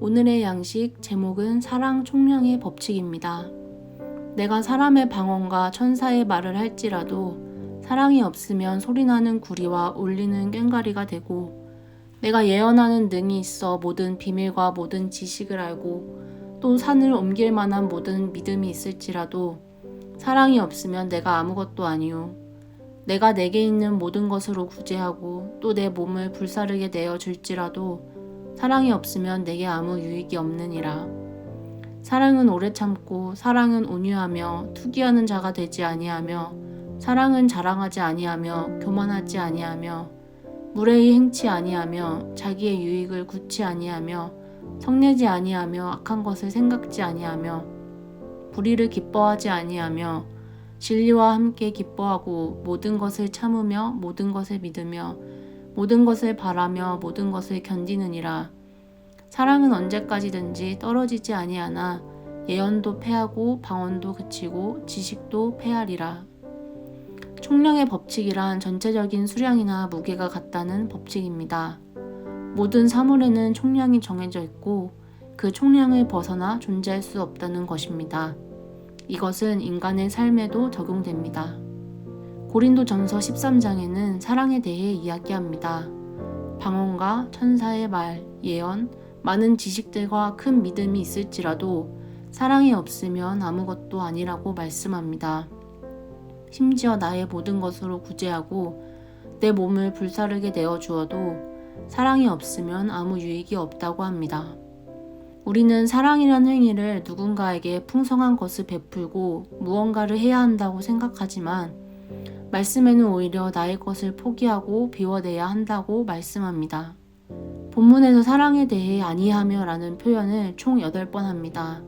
오늘의 양식 제목은 사랑 총량의 법칙입니다. 내가 사람의 방언과 천사의 말을 할지라도 사랑이 없으면 소리나는 구리와 울리는 꽹가리가 되고 내가 예언하는 능이 있어 모든 비밀과 모든 지식을 알고 또 산을 옮길 만한 모든 믿음이 있을지라도 사랑이 없으면 내가 아무것도 아니요 내가 내게 있는 모든 것으로 구제하고 또 내 몸을 불사르게 내어 줄지라도 사랑이 없으면 내게 아무 유익이 없느니라. 사랑은 오래 참고 사랑은 온유하며 투기하는 자가 되지 아니하며 사랑은 자랑하지 아니하며 교만하지 아니하며 무례히 행치 아니하며 자기의 유익을 굳지 아니하며 성내지 아니하며 악한 것을 생각지 아니하며 불의를 기뻐하지 아니하며 진리와 함께 기뻐하고 모든 것을 참으며 모든 것을 믿으며 모든 것을 바라며 모든 것을 견디느니라. 사랑은 언제까지든지 떨어지지 아니하나 예언도 패하고 방언도 그치고 지식도 패하리라. 총량의 법칙이란 전체적인 수량이나 무게가 같다는 법칙입니다. 모든 사물에는 총량이 정해져 있고 그 총량을 벗어나 존재할 수 없다는 것입니다. 이것은 인간의 삶에도 적용됩니다. 고린도 전서 13장에는 사랑에 대해 이야기합니다. 방언과 천사의 말, 예언, 많은 지식들과 큰 믿음이 있을지라도 사랑이 없으면 아무것도 아니라고 말씀합니다. 심지어 나의 모든 것으로 구제하고 내 몸을 불사르게 내어 주어도 사랑이 없으면 아무 유익이 없다고 합니다. 우리는 사랑이란 행위를 누군가에게 풍성한 것을 베풀고 무언가를 해야 한다고 생각하지만 말씀에는 오히려 나의 것을 포기하고 비워내야 한다고 말씀합니다. 본문에서 사랑에 대해 아니하며 라는 표현을 총 8번 합니다.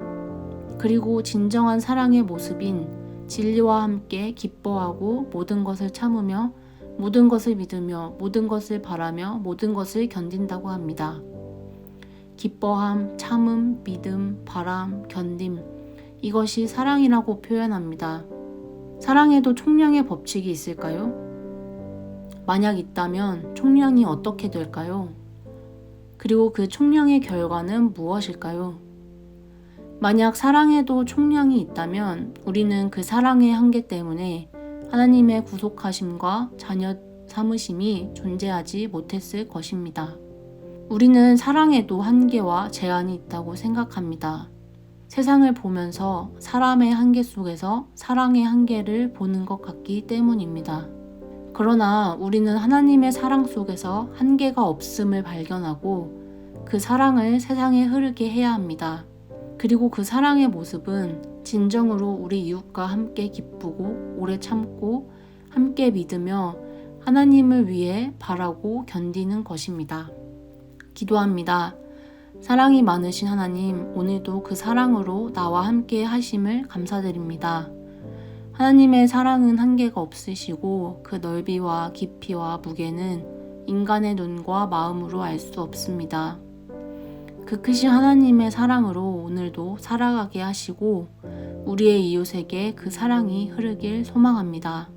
그리고 진정한 사랑의 모습인 진리와 함께 기뻐하고 모든 것을 참으며 모든 것을 믿으며 모든 것을 바라며 모든 것을 견딘다고 합니다. 기뻐함, 참음, 믿음, 바람, 견딤. 이것이 사랑이라고 표현합니다. 사랑에도 총량의 법칙이 있을까요? 만약 있다면 총량이 어떻게 될까요? 그리고 그 총량의 결과는 무엇일까요? 만약 사랑에도 총량이 있다면 우리는 그 사랑의 한계 때문에 하나님의 구속하심과 자녀 삼으심이 존재하지 못했을 것입니다. 우리는 사랑에도 한계와 제한이 있다고 생각합니다. 세상을 보면서 사람의 한계 속에서 사랑의 한계를 보는 것 같기 때문입니다. 그러나 우리는 하나님의 사랑 속에서 한계가 없음을 발견하고 그 사랑을 세상에 흐르게 해야 합니다. 그리고 그 사랑의 모습은 진정으로 우리 이웃과 함께 기쁘고 오래 참고 함께 믿으며 하나님을 위해 바라고 견디는 것입니다. 기도합니다. 사랑이 많으신 하나님, 오늘도 그 사랑으로 나와 함께 하심을 감사드립니다. 하나님의 사랑은 한계가 없으시고 그 넓이와 깊이와 무게는 인간의 눈과 마음으로 알 수 없습니다. 그 크신 하나님의 사랑으로 오늘도 살아가게 하시고 우리의 이웃에게 그 사랑이 흐르길 소망합니다.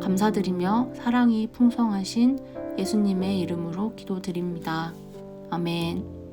감사드리며 사랑이 풍성하신 예수님의 이름으로 기도드립니다. 아멘.